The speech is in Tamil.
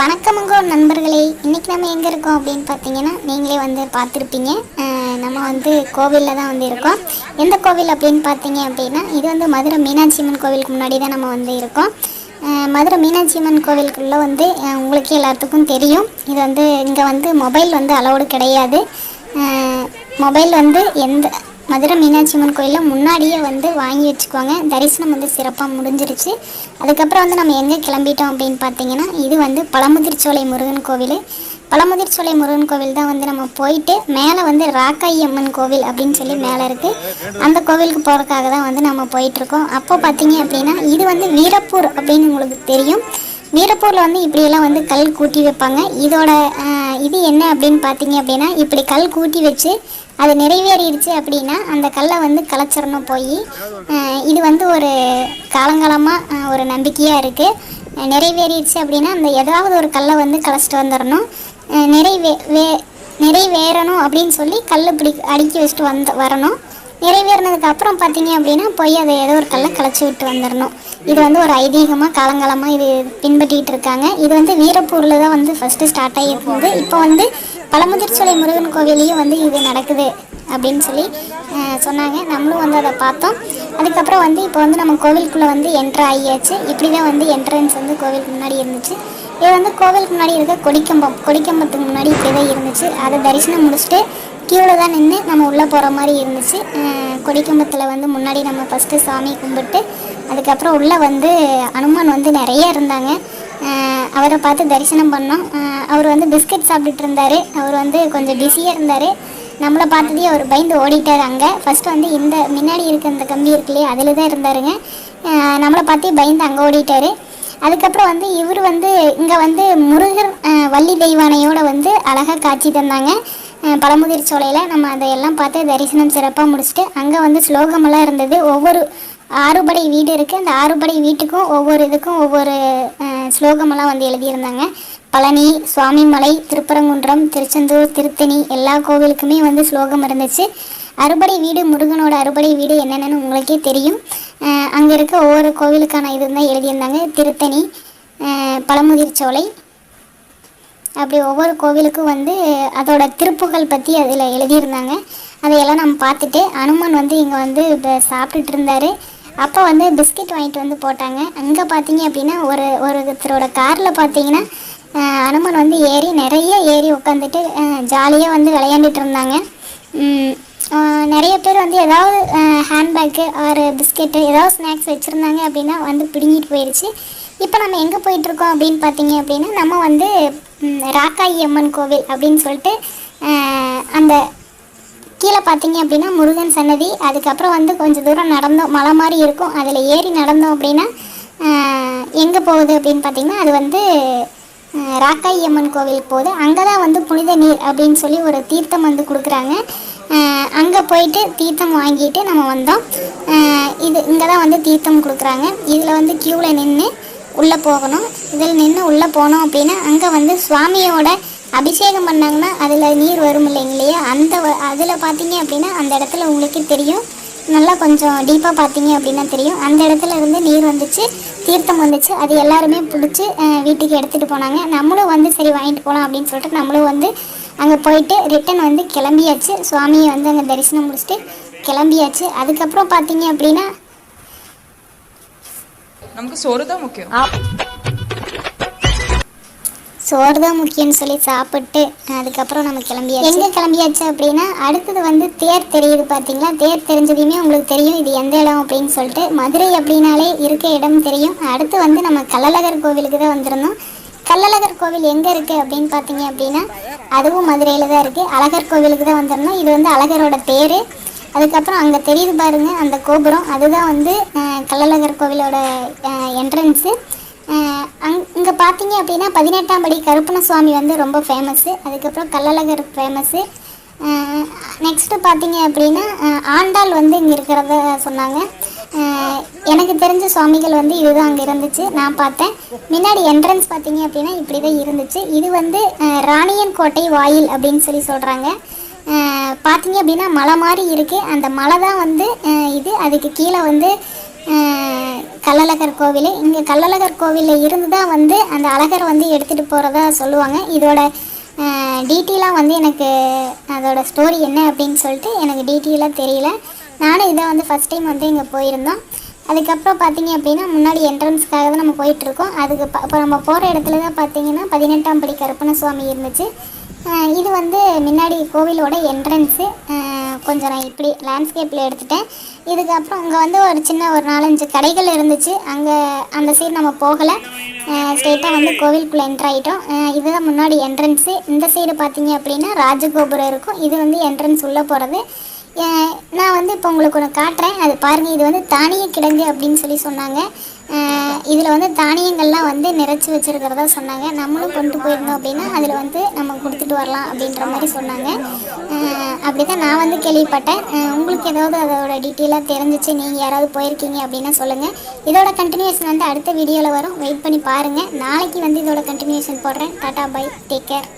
வணக்கமுங்க நண்பர்களே. இன்றைக்கி நம்ம எங்கே இருக்கோம் அப்படின்னு பார்த்தீங்கன்னா நீங்களே வந்து பார்த்துருப்பீங்க. நம்ம வந்து கோவிலில் தான் வந்து இருக்கோம். எந்த கோவில் அப்படின்னு பார்த்தீங்க அப்படின்னா இது வந்து மதுரை மீனாட்சி அம்மன் கோவிலுக்கு முன்னாடி தான் நம்ம வந்து இருக்கோம். மதுரை மீனாட்சி அம்மன் கோவிலுக்குள்ளே வந்து உங்களுக்கு உங்களுக்கே எல்லாத்துக்கும் தெரியும். இது வந்து இங்கே வந்து மொபைல் வந்து அலௌடு கிடையாது. மொபைல் வந்து எந்த மதுரை மீனாட்சி அம்மன் கோயிலில் முன்னாடியே வந்து வாங்கி வச்சுக்குவாங்க. தரிசனம் வந்து சிறப்பாக முடிஞ்சிருச்சு. அதுக்கப்புறம் வந்து நம்ம எங்கே கிளம்பிட்டோம் அப்படின்னு பார்த்தீங்கன்னா இது வந்து பழமுதிர்ச்சோலை முருகன் கோவில். பழமுதிர்ச்சோலை முருகன் கோவில் தான் வந்து நம்ம போயிட்டு மேலே வந்து ராக்காயி அம்மன் கோவில் அப்படின்னு சொல்லி மேலே இருக்குது அந்த கோவிலுக்கு போகிறதுக்காக தான் வந்து நம்ம போயிட்டுருக்கோம். அப்போ பார்த்தீங்க அப்படின்னா இது வந்து வீரப்பூர் அப்படின்னு உங்களுக்கு தெரியும். வீரப்பூரில் வந்து இப்படியெல்லாம் வந்து கல் கூட்டி வைப்பாங்க. இதோட இது என்ன அப்படின்னு பார்த்தீங்க அப்படின்னா இப்படி கல் கூட்டி வச்சு அது நிறைவேறிடுச்சு அப்படின்னா அந்த கல்லை வந்து கலைச்சிடணும் போய் இது வந்து ஒரு காலங்காலமாக ஒரு நம்பிக்கையாக இருக்குது நிறைவேறிடுச்சு அப்படின்னா அந்த ஏதாவது ஒரு கல்லை வந்து கலைச்சிட்டு வந்துடணும் நிறைவே வே நிறைவேறணும் அப்படின்னு சொல்லி கல் பிடி அடுக்கி வச்சுட்டு வந்து வரணும். நிறைவேறினதுக்கு அப்புறம் பார்த்தீங்க அப்படின்னா போய் அதை ஏதோ ஒரு கல்லை கலைச்சி விட்டு வந்துடணும் இது வந்து ஒரு ஐதீகமாக காலங்காலமாக இது பின்பற்றிட்டு இருக்காங்க. இது வந்து வீரப்பூரில் தான் வந்து ஃபஸ்ட்டு ஸ்டார்ட் ஆகியிருந்தது இப்போ வந்து பழமுதிர்ச்சோலை முருகன் கோவிலையும் வந்து இது நடக்குது அப்படின்னு சொல்லி சொன்னாங்க. நம்மளும் வந்து அதை பார்த்தோம். அதுக்கப்புறம் வந்து இப்போ வந்து நம்ம கோவிலுக்குள்ளே வந்து என்ட்ரு ஆகியாச்சு. இப்படி தான் வந்து என்ட்ரன்ஸ் வந்து கோவிலுக்கு முன்னாடி இருந்துச்சு. இது வந்து கோவிலுக்கு முன்னாடி இருக்க கொடிக்கம்பம். கொடிக்கம்பத்துக்கு முன்னாடி இப்படி தான் இருந்துச்சு. அதை தரிசனம் முடிச்சுட்டு க்யூவில் தான் நின்று நம்ம உள்ளே போகிற மாதிரி இருந்துச்சு. கொடிக்கம்பத்தில் வந்து முன்னாடி நம்ம ஃபஸ்ட்டு சாமி கும்பிட்டு அதுக்கப்புறம் உள்ளே வந்து அனுமான் வந்து நிறைய இருந்தாங்க. அவரை பார்த்து தரிசனம் பண்ணோம். அவர் வந்து பிஸ்கட் சாப்பிட்டுட்டு இருந்தார். அவர் வந்து கொஞ்சம் பிஸியாக இருந்தார். நம்மளை பார்த்ததே அவர் பயந்து ஓடிட்டார் அங்கே. ஃபஸ்ட்டு வந்து இந்த முன்னாடி இருக்க இந்த கம்பி இருக்கு இல்லையா அதில் தான் இருந்தாருங்க. நம்மளை பார்த்தே பயந்து அங்கே ஓடிட்டார். அதுக்கப்புறம் வந்து இவர் வந்து இங்கே வந்து முருகர் வள்ளி தெய்வானையோடு வந்து அழகாக காட்சி தந்தாங்க. பழமுதிர் சோலையில் நம்ம அதையெல்லாம் பார்த்து தரிசனம் சிறப்பாக முடிச்சுட்டு அங்கே வந்து ஸ்லோகமெல்லாம் இருந்தது. ஒவ்வொரு ஆறுபடை வீடு இருக்குது அந்த ஆறுபடை வீட்டுக்கும் ஒவ்வொரு இதுக்கும் ஒவ்வொரு ஸ்லோகமெல்லாம் வந்து எழுதியிருந்தாங்க. பழனி சுவாமிமலை திருப்பரங்குன்றம் திருச்செந்தூர் திருத்தணி எல்லா கோவிலுக்குமே வந்து ஸ்லோகம் இருந்துச்சு. அறுபடை வீடு முருகனோட அறுபடை வீடு என்னென்னு உங்களுக்கே தெரியும். அங்கே இருக்க ஒவ்வொரு கோவிலுக்கான இது தான் எழுதியிருந்தாங்க. திருத்தணி பழமுதிர்ச்சோலை பழமுதிர் சோலை. அப்படி ஒவ்வொரு கோவிலுக்கும் வந்து அதோட திருப்புகள் பற்றி அதில் எழுதியிருந்தாங்க. அதையெல்லாம் நம்ம பார்த்துட்டு அனுமன் வந்து இங்கே வந்து இப்போ சாப்பிட்டுட்டு இருந்தார். அப்போ வந்து பிஸ்கட் வாங்கிட்டு வந்து போட்டாங்க. அங்கே பார்த்தீங்க அப்படின்னா ஒரு ஒருத்தரோட காரில் பார்த்தீங்கன்னா அனுமன் வந்து ஏறி நிறைய ஏறி உட்காந்துட்டு ஜாலியாக வந்து விளையாண்டுட்டு இருந்தாங்க. நிறைய பேர் வந்து ஏதாவது ஹேண்ட்பேக்கு ஒரு பிஸ்கெட்டு ஏதாவது ஸ்நாக்ஸ் வச்சுருந்தாங்க அப்படின்னா வந்து பிடுங்கிட்டு போயிடுச்சு இப்போ நம்ம எங்கே போயிட்டுருக்கோம் அப்படின்னு பார்த்தீங்க அப்படின்னா நம்ம வந்து ராக்காயி அம்மன் கோவில் அப்படின்னு சொல்லிட்டு அந்த கீழே பார்த்தீங்க அப்படின்னா முருகன் சன்னதி. அதுக்கப்புறம் வந்து கொஞ்சம் தூரம் நடந்தோம் மலை மாதிரி இருக்கும். அதில் ஏறி நடந்தோம் அப்படின்னா எங்கே போகுது அப்படின்னு பார்த்தீங்கன்னா அது வந்து ராக்காய் அம்மன் கோவிலுக்கு போகுது. அங்கே தான் வந்து புனித நீர் அப்படின்னு சொல்லி ஒரு தீர்த்தம் வந்து கொடுக்குறாங்க. அங்கே போயிட்டு தீர்த்தம் வாங்கிட்டு நம்ம வந்தோம். இது இங்கே தான் வந்து தீர்த்தம் கொடுக்குறாங்க. இதில் வந்து க்யூவில் நின்று உள்ளே போகணும். இதில் நின்று உள்ளே போனோம் அப்படின்னா அங்கே வந்து சுவாமியோட அபிஷேகம் பண்ணாங்கன்னா அதில் நீர் வரும் இல்லைங்களையா அந்த அதில் பார்த்தீங்க அப்படின்னா அந்த இடத்துல உங்களுக்கு தெரியும். நல்லா கொஞ்சம் டீப்பாக பார்த்தீங்க அப்படின்னா தெரியும். அந்த இடத்துல இருந்து நீர் வந்துச்சு தீர்த்தம் வந்துச்சு அது எல்லாருமே பிடிச்சி வீட்டுக்கு எடுத்துகிட்டு போனாங்க. நம்மளும் வந்து சரி வாங்கிட்டு போகலாம் அப்படின்னு சொல்லிட்டு நம்மளும் வந்து அங்கே போயிட்டு ரிட்டன் வந்து கிளம்பியாச்சு. சுவாமியை வந்து அங்கே தரிசனம் முடிச்சுட்டு கிளம்பியாச்சு. அதுக்கப்புறம் பார்த்தீங்க அப்படின்னா நமக்கு சோறு தான் முக்கியம். சோறு தான் முக்கியம்னு சொல்லி சாப்பிட்டு அதுக்கப்புறம் நம்ம கிளம்பியாச்சு. எங்கே கிளம்பியாச்சு அப்படின்னா அடுத்தது வந்து தேர் தெரியுது பார்த்தீங்களா தேர் தெரிஞ்சதையுமே உங்களுக்கு தெரியும் இது எந்த இடம் அப்படின்னு சொல்லிட்டு. மதுரை அப்படின்னாலே இருக்க இடம் தெரியும். அடுத்து வந்து நம்ம கள்ளழகர் கோவிலுக்கு தான் வந்திருந்தோம். கள்ளழகர் கோவில் எங்கே இருக்குது அப்படின்னு பார்த்தீங்க அப்படின்னா அதுவும் மதுரையில் தான் இருக்குது அழகர் கோவிலுக்கு தான் வந்திருந்தோம். இது வந்து அழகரோட பேர். அதுக்கப்புறம் அங்கே தெரியுது பாருங்கள் அந்த கோபுரம். அதுதான் வந்து கள்ளழகர் கோவிலோட என்ட்ரன்ஸு அங் இங்கே பார்த்தீங்க அப்படின்னா பதினெட்டாம் படி கருப்பண சுவாமி வந்து ரொம்ப ஃபேமஸ்ஸு அதுக்கப்புறம் கள்ளழகர் ஃபேமஸ்ஸு நெக்ஸ்ட்டு பார்த்தீங்க அப்படின்னா ஆண்டாள் வந்து இங்கே இருக்கிறத சொன்னாங்க. எனக்கு தெரிஞ்ச சுவாமிகள் வந்து இதுதான் அங்கே இருந்துச்சு. நான் பார்த்தேன். முன்னாடி என்ட்ரன்ஸ் பார்த்தீங்க அப்படின்னா இப்படி தான் இருந்துச்சு. இது வந்து ராணியன் கோட்டை வாயில் அப்படின்னு சொல்லி சொல்கிறாங்க பார்த்தீங்க அப்படின்னா மலை மாதிரி இருக்குது அந்த மலை தான் வந்து இது. அதுக்கு கீழே வந்து கள்ளழகர் கோவில். இங்கே கள்ளழகர் கோவிலில் இருந்து தான் வந்து அந்த அழகரை வந்து எடுத்துகிட்டு போகிறதா சொல்லுவாங்க. இதோட டீட்டெயிலாக வந்து எனக்கு அதோட ஸ்டோரி என்ன அப்படின்னு சொல்லிட்டு எனக்கு டீட்டெயிலாக தெரியல. நானும் இதை வந்து ஃபஸ்ட் டைம் வந்து இங்கே போயிருந்தோம். அதுக்கப்புறம் பார்த்தீங்க அப்படின்னா முன்னாடி என்ட்ரன்ஸ்க்காக தான் நம்ம போயிட்டுருக்கோம். அதுக்கு ப- இப்போ நம்ம போகிற இடத்துல தான் பார்த்தீங்கன்னா பதினெட்டாம் படி கருப்பண சுவாமி இருந்துச்சு. இது வந்து முன்னாடி கோவிலோட என்ட்ரன்ஸு கொஞ்சம் நான் இப்படி லேண்ட்ஸ்கேப்பில் எடுத்துட்டேன். இதுக்கப்புறம் அங்கே வந்து ஒரு சின்ன ஒரு நாலஞ்சு கடைகள் இருந்துச்சு. அங்கே அந்த சைடு நம்ம போகலை. ஸ்ட்ரெயிட்டாக வந்து கோவிலுக்குள்ளே என்ட்ரு ஆகிட்டோம் இதுதான் முன்னாடி என்ட்ரன்ஸு இந்த சைடு பார்த்தீங்க அப்படின்னா ராஜகோபுரம் இருக்கும். இது வந்து என்ட்ரன்ஸ் உள்ளே போகிறது நான் வந்து இப்போ உங்களுக்கு ஒன்று காட்டுறேன். அது பாருங்கள் இது வந்து தானிய கிடங்கு அப்படின்னு சொல்லி சொன்னாங்க. இதில் வந்து தானியங்கள்லாம் வந்து நிறைச்சி வச்சுருக்கிறதா சொன்னாங்க. நம்மளும் கொண்டு போயிருந்தோம் அப்படின்னா அதில் வந்து நம்ம கொடுத்துட்டு வரலாம் அப்படின்ற மாதிரி சொன்னாங்க. அப்படி தான் நான் வந்து கேள்விப்பட்டேன். உங்களுக்கு ஏதாவது அதோட டீட்டெயிலாக தெரிஞ்சிச்சு நீங்கள் யாராவது போயிருக்கீங்க அப்படின்னா சொல்லுங்கள் இதோட கண்டினியூஷன் வந்து அடுத்த வீடியோவில் வரும். வெயிட் பண்ணி பாருங்கள் நாளைக்கு வந்து இதோட கண்டினியூஷன் போடுறேன். Tata bye. Take care